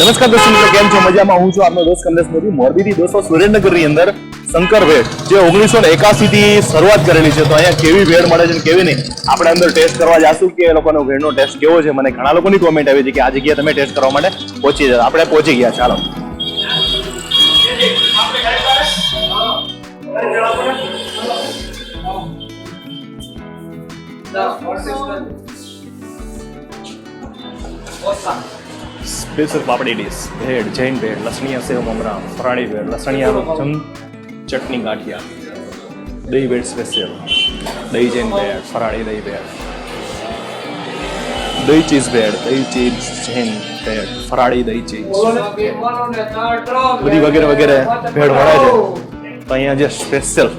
નમસ્કાર દોસ્તો મિત્રો, કેમ છો? મજામાં હું છું આપનો દોસ્ત કમલેશ મોદી. મોરબીથી દોસ્તો, સુરેન્દ્રનગરની અંદર શંકર ભેળ જે ઓગણીસો ને એકાસી થી શરૂઆત કરેલી છે. તો અહીંયા કેવી ભેળ મળે છે કેવી નહીં, આપણે અંદર ટેસ્ટ કરવા જશું કે એ લોકોનો ભેળનો ટેસ્ટ કેવો છે. મને ઘણા લોકોની કોમેન્ટ આવી છે કે આ જગ્યાએ તમે ટેસ્ટ કરવા માટે પહોંચી જાય આપણે પહોંચી ગયા, ચાલો. સ્પેશિયલ પાપડી ડીશ ભેળ, જૈન ભેળ, લસણીયા સેવ મમરા, ફરાળી ભેળ લસણીયા ચમ ચટણી ગાંઠિયા, દહીં ભેળ સ્પેશિયલ દહીં જૈન ભેળ, ફરાળી દહીં ભેળ, દહીં ચીઝ ભેળ, દહીં ચીઝ જૈન ભેળ, ફરાળી દહીં ચીઝ. બધી વગેરે વગેરે ભેળ મળે છે. તો અહીંયા જે સ્પેશિયલ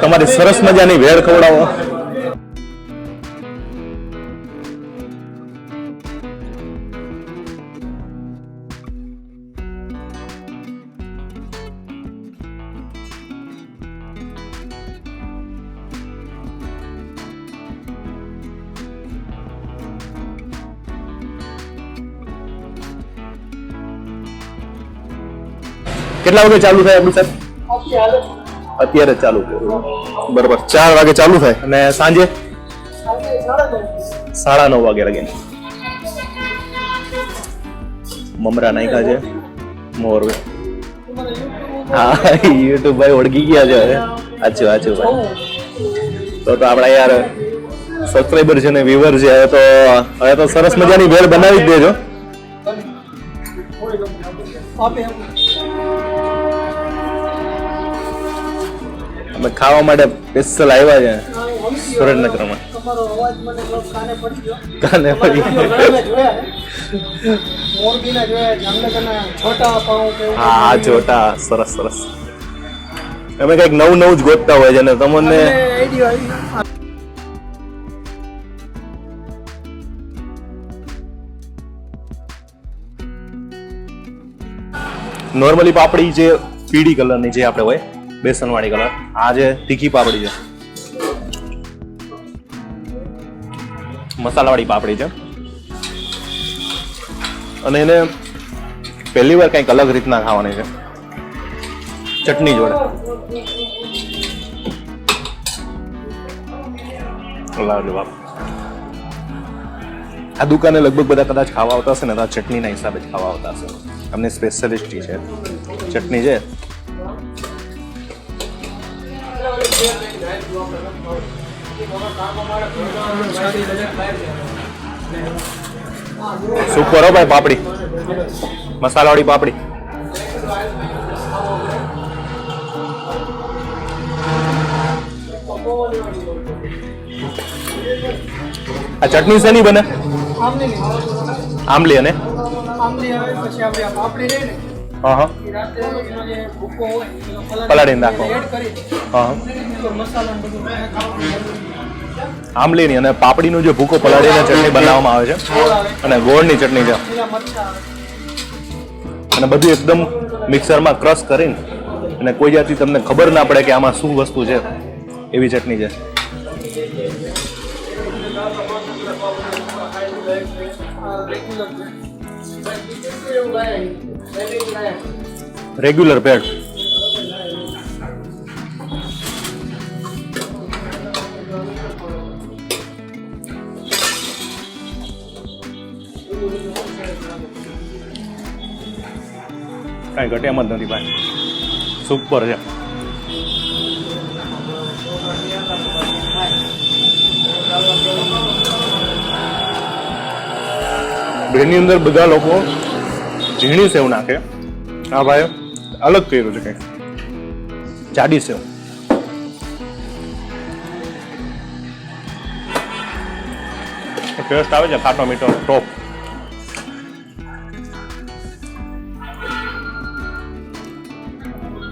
તમારી સરસ મજાની ભેળ ખવડાવો. કેટલા વાગે ચાલુ થાય આપણું સાહેબ? અત્યારે ચાલુ બરોબર, ચાર વાગે ચાલુ થાય અને સાંજે? સાડા નવ વાગે લગીને. મમરા નાયકા છે. મોર હા, યુટ્યુબ ભાઈ ઓળખી ગયા છે હવે. સાચું સાચું ભાઈ. તો તો આપણા યાર સબસ્ક્રાઈબર છે ને વ્યુવર છે, હવે તો હવે તો સરસ મજાની ભેળ બનાવી જ દેજો. અમે ખાવા માટે સ્પેશિયલ આવ્યા છે. સુરેન્દ્રનગરમાં. તમારો અવાજ મને કાને પડી ગયો. કાને પડી ગયો. ઘણાને જોયા છે. મોરબીના જોયા જામનગરના છોટા પાઉં કે હા જોટા સરસ સરસ. અમે કંઈક નવું નવું જ ગોતતા હોય છે ને તમને નોર્મલી પાપડી જે પીળી કલરની જે આપણે હોય બેસનવાળી કલર. આ જે તીખી પાપડી છે. મસાલાવાળી પાપડી છે. અને એને પહેલી વાર કંઈક અલગ રીતના ખાવાની છે. ચટણી જોડે. બાપ. આ દુકાને લગભગ બધા કદાચ ખાવા આવતા હશે ને, તો આ ચટણીના હિસાબે જ ખાવા આવતા હશે. અમને સ્પેશિયાલિસ્ટી છે. ચટણી છે. સુપર હો ભાઈ પાપડી? મસાલાવાળી પાપડી. આ ચટણી શેની બને? આમલી. આંબલી અને? આમલી આવે પછી આપણે પાપડી રહે ને હા પલાળીને નાખો. હા આંબલીની અને પાપડીનો જે ભૂકો પલાળીને ચટણી બનાવવામાં આવે છે અને ગોળની ચટણી છે. અને બધું એકદમ મિક્સરમાં ક્રશ કરીને અને કોઈ જાતની તમને ખબર ના પડે કે આમાં શું વસ્તુ છે એવી ચટણી છે. આ રેગ્યુલર રેગ્યુલર ભેળ કાંઈ એમ જ નથી ભાઈ. સુપર છે. બ્રેડની અંદર બધા લોકો ઝીણી સેવ નાખે. આ ભાઈ, અલગ કર્યું છે કંઈક. જાડી સેવ. ટેસ્ટ આવે છે ખાટો મીઠો, ટોપ.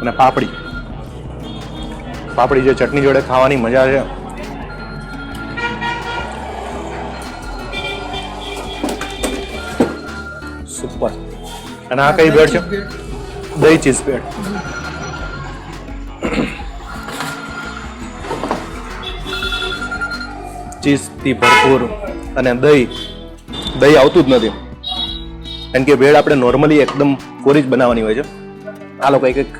અને પાપડી. પાપડી જે ચટણી જોડે ખાવાની મજા છે. સુપર અને આ કઈ ભેળ છે? દહીં ચીઝ ભેળ. ચીઝથી ભરપૂર અને દહીં દહીં આવતું જ નથી. કારણ કે ભેળ આપણે નોર્મલી એકદમ કોરી જ બનાવવાની હોય છે. આ લોકો એક એક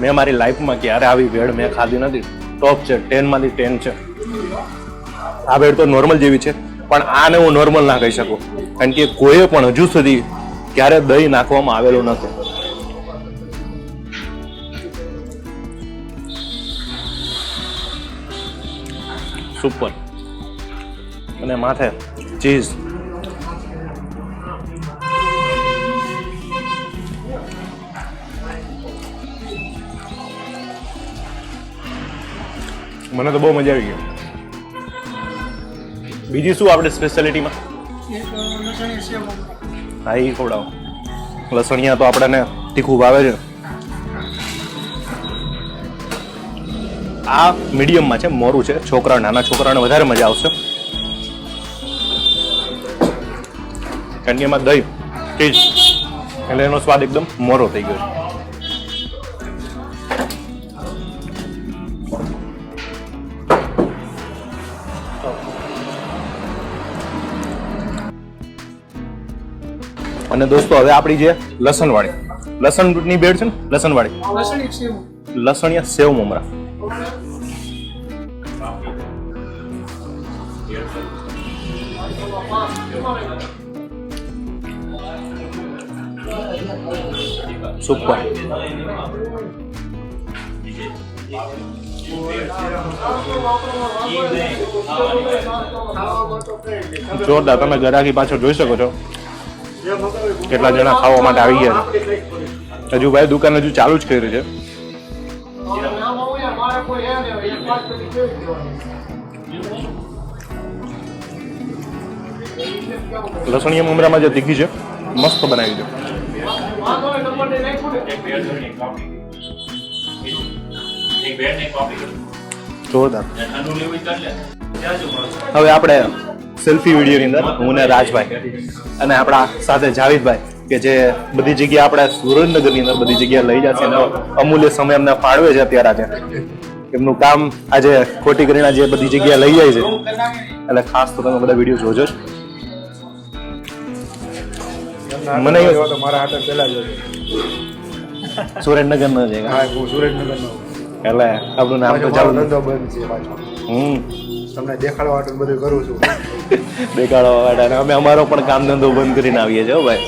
મેં મારી લાઈફમાં ક્યારે આવી ભેળ મેં ખાધી નથી. ટોપ છે ટેનમાંથી ટેન છે. આ બેડ તો નોર્મલ જેવી છે, પણ આને હું નોર્મલ ના કહી શકું. કારણ કે કોઈએ પણ હજુ સુધી ક્યારે દહીં નાખવામાં આવેલું નથી. સુપર અને માથે ચીઝ મને તો બહુ મજા આવી ગઈ. બીજી શું આપણે સ્પેશિયાલિટીમાં. હા એ ખવડાવો. લસણિયા તો આપણને તીખું ભાવે છે. આ મીડિયમમાં છે મોરું છે. છોકરા, નાના છોકરાને વધારે મજા આવશે. કારણ એમાં દહીં ચીઝ એટલે એનો સ્વાદ એકદમ મોરો થઈ ગયો છે. અને દોસ્તો હવે આપણી જે લસણવાળી લસણની બેડ છે ને લસણવાળી. વાળી સેવ. લસણિયા સેવ મમરા. સુપર. જોરદાર તમે ગરાકી પાછળ જોઈ શકો છો. કેટલા જણા ખાવા માટે આવી ગયા હજુ ભાઈ દુકાન હજુ ચાલુ જ કરી છે. લસણીયા મમરામાં જે તીખી છે, મસ્ત બનાવી કરું જોરદાર. હવે આપણે સેલ્ફી વિડીયોની અંદર હું ને રાજભાઈ. અને આપણા સાથે જાવીદભાઈ કે જે બધી જગ્યા આપણે સુરેન્દ્રનગરની અંદર બધી જગ્યાએ લઈ જશે એનો અમૂલ્ય સમય અમને ફાળવે છે અત્યારે આજે. એમનું કામ આજે ખોટી કરીને જે બધી જગ્યા લઈ જાય છે. એટલે ખાસ તો તમે બધા વીડિયો જોજો મને મારા હાથે પહેલા જોજો સુરેન્દ્રનગર નો છે હા હું સુરેન્દ્રનગર નો એટલે આપણું નામ તો ચાલુ ધંધો બંધ છે પાછો. હમ. તમને દેખાડવા માટે બધું કરું છું. દેખાડવા માટે અમે અમારો પણ કામ ધંધો બંધ કરીને આવીએ છીએ ભાઈ.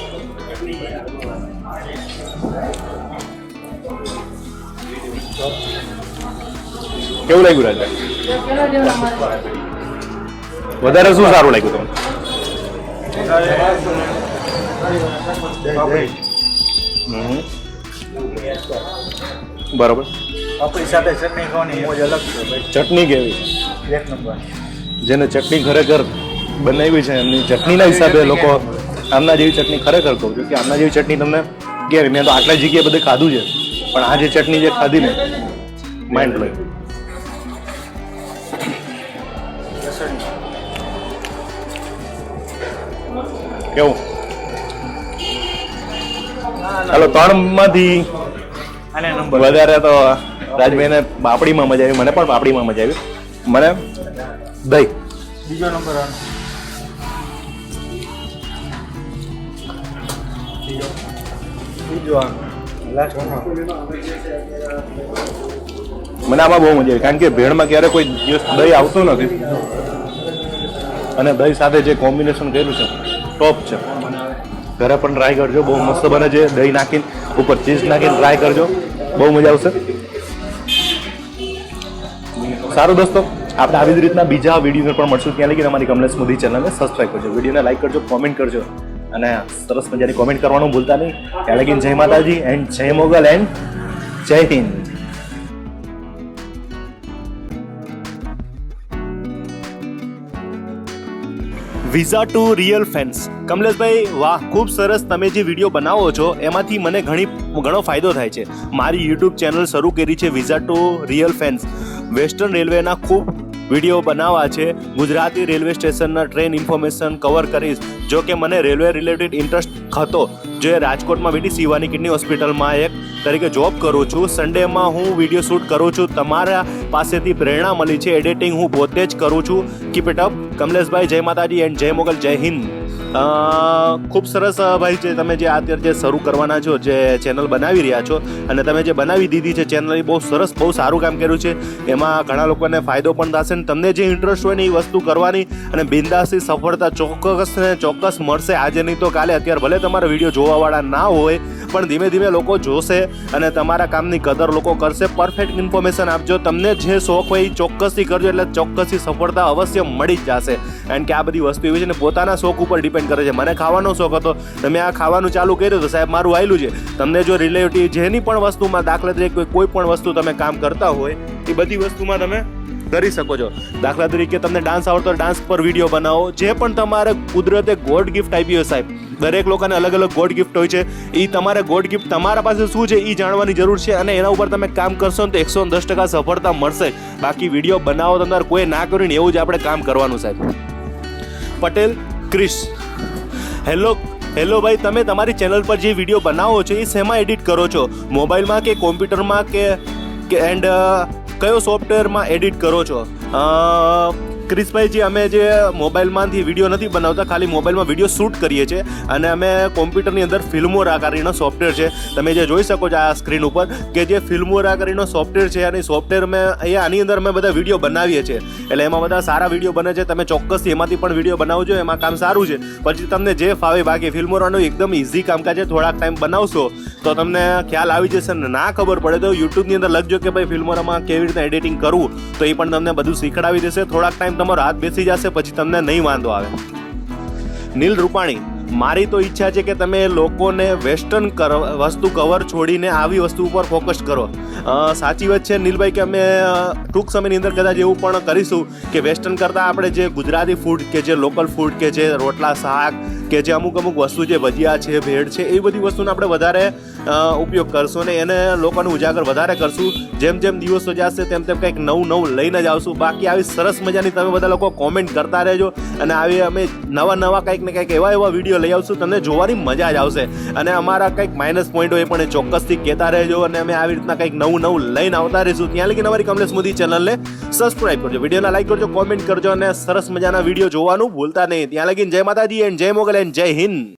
કેવું લાગ્યું મારે. વધારે શું સારું લાગ્યું તમને? બરોબર. આપણી સાથે ચટણી ખાવાની મોજ અલગ છે ભાઈ. ચટણી કેવી? એક નંબર. જેને ચટણી ખરેખર બનાવી છે એમની ચટણીના હિસાબે લોકો આમના જેવી ચટણી ખરેખર કહું છું કે આમના જેવી ચટણી તમને કેવી મેં તો આટલા જગ્યાએ બધે ખાધું છે પણ આ જે ચટણી જે ખાધી ને માઇન્ડ બ્લોઈંગ કેવું? ચાલો ત્રણમાંથી વધારે તો રાજભાઈને બાપડીમાં મજા આવી મને પણ બાપડીમાં મજા આવી. મને? દહીં બીજો નંબર આનો. મને આમાં બહુ મજા આવી કારણ કે ભેળમાં ક્યારે કોઈ દિવસ દહીં આવતું નથી. અને દહીં સાથે જે કોમ્બિનેશન કર્યું છે ટોપ છે. ઘરે પણ ટ્રાય કરજો બહુ મસ્ત બને છે દહીં નાખીને ઉપર ચીઝ નાખીને ટ્રાય કરજો. બહુ મજા આવશે. સારું દોસ્તો, આપણે આવી જ રીતના બીજા વીડિયો પણ મળશું ત્યાં લગી. અમારી કમલેશ મોદી ચેનલને સબસ્ક્રાઈબ કરજો. વિડીયોને લાઈક કરજો કોમેન્ટ કરજો. અને સરસ મજાની કોમેન્ટ કરવાનું ભૂલતા નહીં. ત્યાં લગીને જય માતાજી and Jai Mogal and Jai Hind. Visa to real fans Kamleshbhai, વાહ, ખૂબ સરસ તમે જે વીડિયો બનાવો છો, એમાંથી મને ઘણી, ઘણો ફાયદો થાય છે. મારી યુટ્યુબ ચેનલ શરૂ કરી છે visa to real fans western રેલવેના ખૂબ વીડિયો બનાવવા છે. ગુજરાતી રેલવે સ્ટેશનના ટ્રેન ઇન્ફોર્મેશન કવર કરીશ. જો કે મને રેલવે રિલેટેડ ઇન્ટરેસ્ટ હતો, જે રાજકોટમાં વીટી શિવાની કિડની હોસ્પિટલમાં એક તરીકે જોબ કરું છું. સન્ડેમાં હું વીડિયો શૂટ કરું છું. તમારા પાસેથી પ્રેરણા મળી છે. એડિટિંગ હું પોતે જ કરું છું. કીપ ઇટ અપ કમલેશભાઈ, જય માતાજી એન્ડ જય મોગલ. જય હિન્દ. ખૂબ સરસ ભાઈ, જે તમે જે અત્યારે જે શરૂ કરવાના છો, જે ચેનલ બનાવી રહ્યા છો, અને તમે જે બનાવી દીધી છે ચેનલ એ બહુ સરસ, બહુ સારું કામ કર્યું છે. એમાં ઘણા લોકોને ફાયદો પણ થશે ને તમને જે ઇન્ટરેસ્ટ હોય ને એ વસ્તુ કરવાની અને બિંદાસી સફળતા ચોક્કસ ને ચોક્કસ મળશે. આજે નહીં તો કાલે, અત્યારે ભલે તમારા વીડિયો જોવાવાળા ના હોય પણ ધીમે ધીમે લોકો જોશે અને તમારા કામની કદર લોકો કરશે. પરફેક્ટ ઇન્ફોર્મેશન આપજો. તમને જે શોખ હોય એ ચોક્કસથી કરજો, એટલે ચોક્કસથી સફળતા અવશ્ય મળી જ જશે. કારણ કે આ બધી વસ્તુ એવી છે ને, પોતાના શોખ ઉપર ડિપેન્ડ કરે છે. મને ખાવાનો શોખ હતો તમે આ ખાવાનું ચાલુ કર્યું તો સાહેબ મારું આવેલું છે. તમને જો રિલેટિવ જેની પણ વસ્તુમાં દાખલા તરીકે કોઈ પણ વસ્તુ તમે કામ કરતા હોય, એ બધી વસ્તુમાં તમે કરી શકો છો. દાખલા તરીકે તમને ડાન્સ આવડતો ડાન્સ પર વીડિયો બનાવો, જે પણ તમારે કુદરતે ગોડ ગિફ્ટ આપી હોય સાહેબ. દરેક લોકોને અલગ અલગ ગોડ ગિફ્ટ હોય છે. એ તમારે ગોડ ગિફ્ટ તમારા પાસે શું છે એ જાણવાની જરૂર છે અને એના ઉપર તમે કામ કરશો ને તો એકસો દસ ટકા સફળતા મળશે. બાકી વીડિયો બનાવો તમારે કોઈ ના કર્યું ને એવું જ આપણે કામ કરવાનું સાહેબ. પટેલ, ક્રિશ. હેલો હેલો ભાઈ, તમે તમારી ચેનલ પર જે વીડિયો બનાવો છો એ શેમાં એડિટ કરો છો? મોબાઈલમાં કે કોમ્પ્યુટરમાં કે એન્ડ કયો સોફ્ટવેરમાં એડિટ કરો છો? અ, ક્રિશભાઈજી અમે જે મોબાઈલમાંથી વીડિયો નથી બનાવતા ખાલી મોબાઈલમાં વીડિયો શૂટ કરીએ છીએ અને અમે કોમ્પ્યુટરની અંદર ફિલ્મોરા કરીને સોફ્ટવેર છે. તમે જે જોઈ શકો છો આ સ્ક્રીન ઉપર કે જે ફિલ્મોરા કરીને સોફ્ટવેર છે અને સોફ્ટવેર મેં અહીંયા આની અંદર અમે બધા વીડિયો બનાવીએ છીએ. એટલે એમાં બધા સારા વીડિયો બને છે. તમે ચોક્કસથી એમાંથી પણ વીડિયો બનાવજો એમાં કામ સારું છે. પછી તમને જે ફાવે બાકી ફિલ્મોરાનું એકદમ ઇઝી કામકાજ છે. થોડાક ટાઈમ બનાવશો તો તમને ખ્યાલ આવી જશે ને ના ખબર પડે તો યુટ્યુબની અંદર લખજો કે ભાઈ ફિલ્મોરામાં કેવી રીતે એડિટિંગ કરવું તો એ પણ તમને બધું શીખડાવી દેશે. થોડાક ટાઈમ તમારો હાથ બેસી જશે, પછી તમને નહીં વાંધો આવે. નીલ રૂપાણી, મારી તો ઈચ્છા છે કે તમે લોકોને વેસ્ટર્ન વસ્તુ કવર છોડીને આવી વસ્તુ ઉપર ફોકસ કરો. સાચી વાત છે નીલભાઈ કે અમે ટૂંક સમયની અંદર કદાચ એવું પણ કરીશું કે વેસ્ટર્ન કરતાં આપણે જે ગુજરાતી ફૂડ કે જે લોકલ ફૂડ કે જે રોટલા, શાક કે જે અમુક અમુક વસ્તુ જે ભજીયા છે, ભેળ છે એ બધી વસ્તુનો આપણે વધારે ઉપયોગ કરશું અને એને લોકોને ઉજાગર વધારે કરશું. જેમ જેમ દિવસો જશે તેમ તેમ કંઈક નવું નવું લઈને જ આવશું. બાકી આવી સરસ મજાની તમે બધા લોકો કોમેન્ટ કરતા રહેજો અને આવી અમે નવા નવા કંઈક ને કંઈક એવા એવા વીડિયો લઈ આવશું, તમને જોવાની મજા જ આવશે. અને અમારા કંઈક માઇનસ પોઈન્ટ હોય પણ એ ચોક્કસથી કહેતા રહેજો અને અમે આવી રીતના કંઈક નવું નવું લઈને આવતા રહીશું. ત્યાં લગી અમારી કમલેશ મોદી ચેનલને સબસ્ક્રાઈબ કરજો વિડીયોને લાઈક કરજો કોમેન્ટ કરજો અને સરસ મજાના વીડિયો જોવાનું ભૂલતા નહીં. ત્યાં લગીને જય માતાજી એન્ડ જય મોગલ એન્ડ જય હિન્દ.